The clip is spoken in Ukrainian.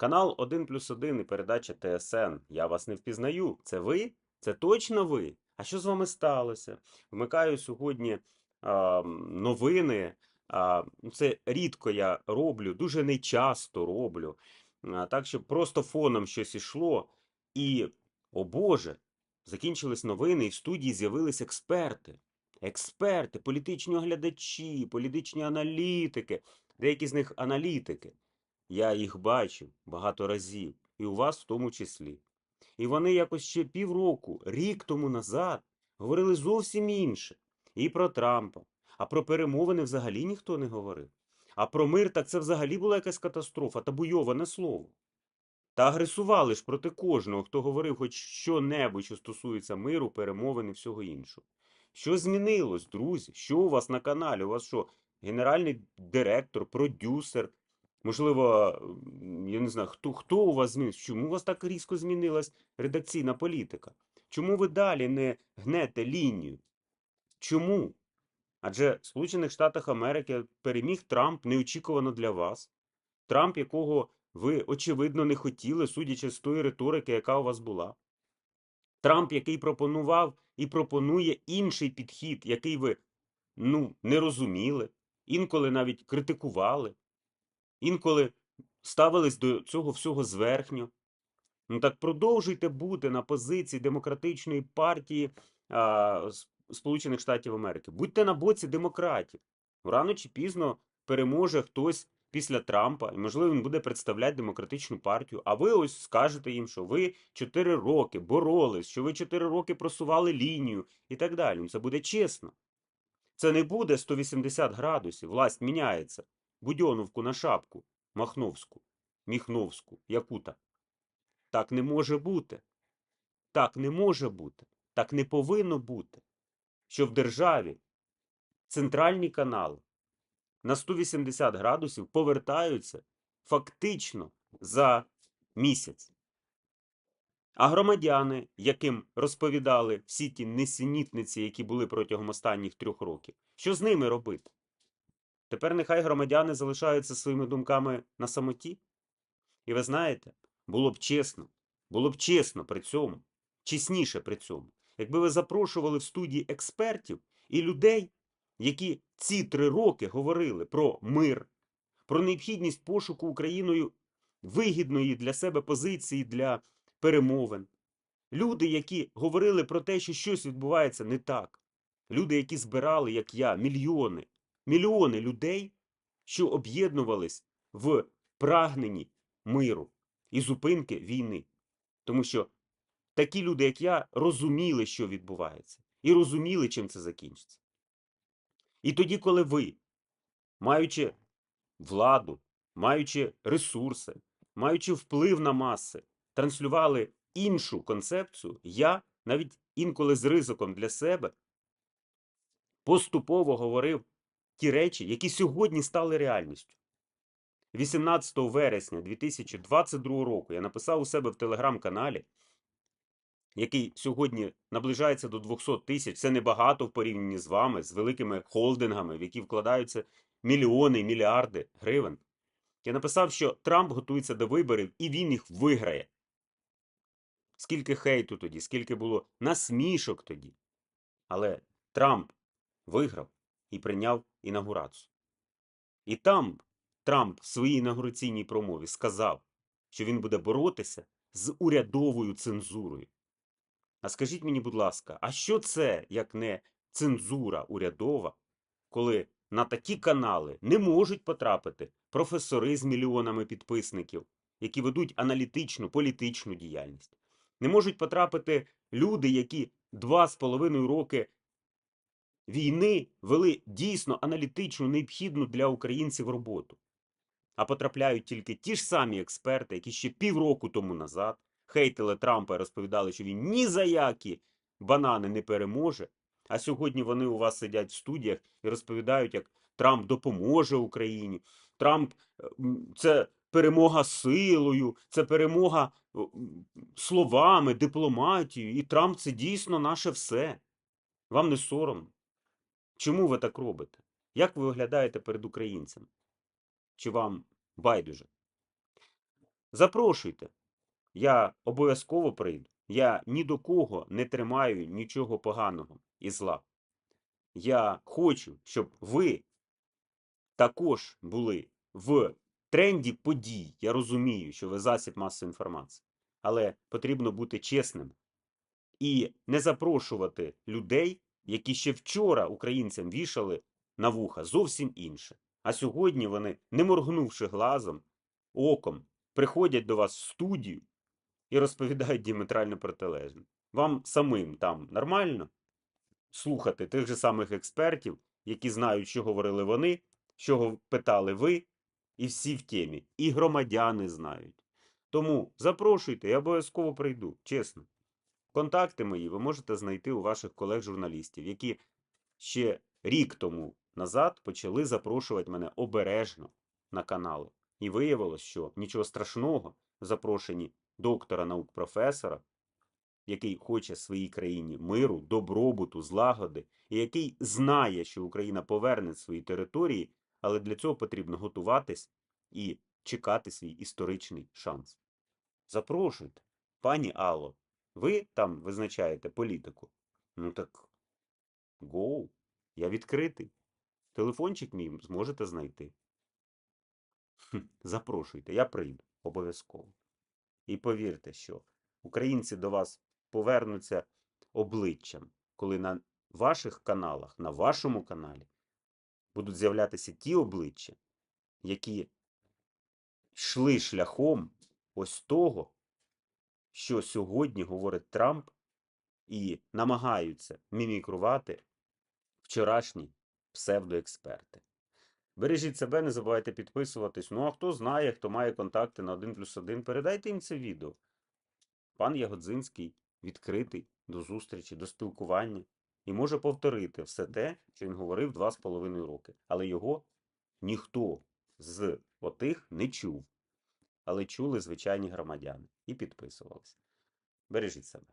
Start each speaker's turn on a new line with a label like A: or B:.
A: Канал 1 плюс 1 і передача ТСН. Я вас не впізнаю. Це ви? Це точно ви? А що з вами сталося? Вмикаю сьогодні а, новини. А, це рідко я роблю, дуже нечасто роблю. А, так, щоб просто фоном щось ішло. І, о Боже, закінчились новини, і в студії з'явились експерти. Експерти, політичні оглядачі, політичні аналітики, деякі з них аналітики. Я їх бачив багато разів, і у вас в тому числі. І вони якось ще півроку, рік тому назад говорили зовсім інше. І про Трампа. А про перемовини взагалі ніхто не говорив. А про мир так це взагалі була якась катастрофа, табуйоване слово. Та агресували ж проти кожного, хто говорив хоч що-небудь, що стосується миру, перемовин і всього іншого. Що змінилось, друзі? Що у вас на каналі? У вас що, генеральний директор, продюсер? Можливо, я не знаю, хто, хто у вас змінився? Чому у вас так різко змінилась редакційна політика? Чому ви далі не гнете лінію? Чому? Адже в Сполучених Штатах Америки переміг Трамп неочікувано для вас. Трамп, якого ви, очевидно, не хотіли, судячи з тої риторики, яка у вас була. Трамп, який пропонував і пропонує інший підхід, який ви ну, не розуміли, інколи навіть критикували, інколи ставились до цього всього зверхньо. Ну так продовжуйте бути на позиції демократичної партії а, Сполучених Штатів Америки. Будьте на боці демократів. Рано чи пізно переможе хтось після Трампа, і можливо він буде представляти демократичну партію. А ви ось скажете їм, що ви 4 роки боролись, що ви 4 роки просували лінію і так далі. Ну, Це буде чесно. Це не буде 180 градусів. Власть міняється. Будьоновку на шапку, Махновську, Міхновську, Якута. Так не може бути. Так не може бути. Так не повинно бути. Що в державі центральні канали на 180 градусів повертаються фактично за місяць. А громадяни, яким розповідали всі ті несенітниці, які були протягом останніх трьох років, що з ними робити? Тепер нехай громадяни залишаються своїми думками на самоті. І ви знаєте, було б чесно, було б чесно при цьому, чесніше при цьому, якби ви запрошували в студії експертів і людей, які ці три роки говорили про мир, про необхідність пошуку Україною вигідної для себе позиції для перемовин. Люди, які говорили про те, що щось відбувається не так. Люди, які збирали, як я, мільйони, мільйони людей, що об'єднувались в прагненні миру і зупинки війни. Тому що такі люди, як я, розуміли, що відбувається, і розуміли, чим це закінчиться. І тоді, коли ви, маючи владу, маючи ресурси, маючи вплив на маси, транслювали іншу концепцію, я навіть інколи з ризиком для себе поступово говорив ті речі, які сьогодні стали реальністю. 18 вересня 2022 року я написав у себе в телеграм-каналі, який сьогодні наближається до 200 тисяч. Це небагато в порівнянні з вами, з великими холдингами, в які вкладаються мільйони, мільярди гривень. Я написав, що Трамп готується до виборів і він їх виграє. Скільки хейту тоді, скільки було насмішок тоді. Але Трамп виграв і прийняв інаугурацію. І там Трамп в своїй інаугураційній промові сказав, що він буде боротися з урядовою цензурою. А скажіть мені, будь ласка, а що це, як не цензура урядова, коли на такі канали не можуть потрапити професори з мільйонами підписників, які ведуть аналітичну політичну діяльність? Не можуть потрапити люди, які два з половиною роки війни вели дійсно аналітичну, необхідну для українців роботу. А потрапляють тільки ті ж самі експерти, які ще півроку тому назад хейтили Трампа і розповідали, що він ні за які банани не переможе. А сьогодні вони у вас сидять в студіях і розповідають, як Трамп допоможе Україні. Трамп е, це перемога силою, це перемога словами, дипломатією. І Трамп це дійсно наше все. Вам не соромно. Чому ви так робите? Як ви виглядаєте перед українцями? Чи вам байдуже? Запрошуйте. Я обов'язково прийду. Я ні до кого не тримаю нічого поганого і зла. Я хочу, щоб ви також були в тренді подій. Я розумію, що ви засіб масової інформації. Але потрібно бути чесним і не запрошувати людей, які ще вчора українцям вішали на вуха зовсім інше. А сьогодні вони, не моргнувши глазом, оком, приходять до вас в студію і розповідають діаметрально протилежне. Вам самим там нормально слухати тих же самих експертів, які знають, що говорили вони, що питали ви, і всі в темі, і громадяни знають. Тому запрошуйте, я обов'язково прийду, чесно. Контакти мої ви можете знайти у ваших колег-журналістів, які ще рік тому назад почали запрошувати мене обережно на канали. І виявилось, що нічого страшного в запрошенні доктора наук професора, який хоче своїй країні миру, добробуту, злагоди, і який знає, що Україна поверне свої території, але для цього потрібно готуватись і чекати свій історичний шанс. Запрошуйте, пані Алло, ви там визначаєте політику. Ну так гоу, я відкритий. Телефончик мій зможете знайти. Хм, Запрошуйте, я прийду обов'язково. І повірте, що українці до вас повернуться обличчям, коли на ваших каналах, на вашому каналі будуть з'являтися ті обличчя, які йшли шляхом ось того, що сьогодні говорить Трамп, і намагаються мімікрувати вчорашні псевдоексперти. Бережіть себе, не забувайте підписуватись. Ну а хто знає, хто має контакти на 1 плюс 1, передайте їм це відео. Пан Ягодзинський відкритий до зустрічі, до спілкування і може повторити все те, що він говорив два з половиною роки. Але його ніхто з отих не чув. Але чули звичайні громадяни і підписувалися. Бережіть себе.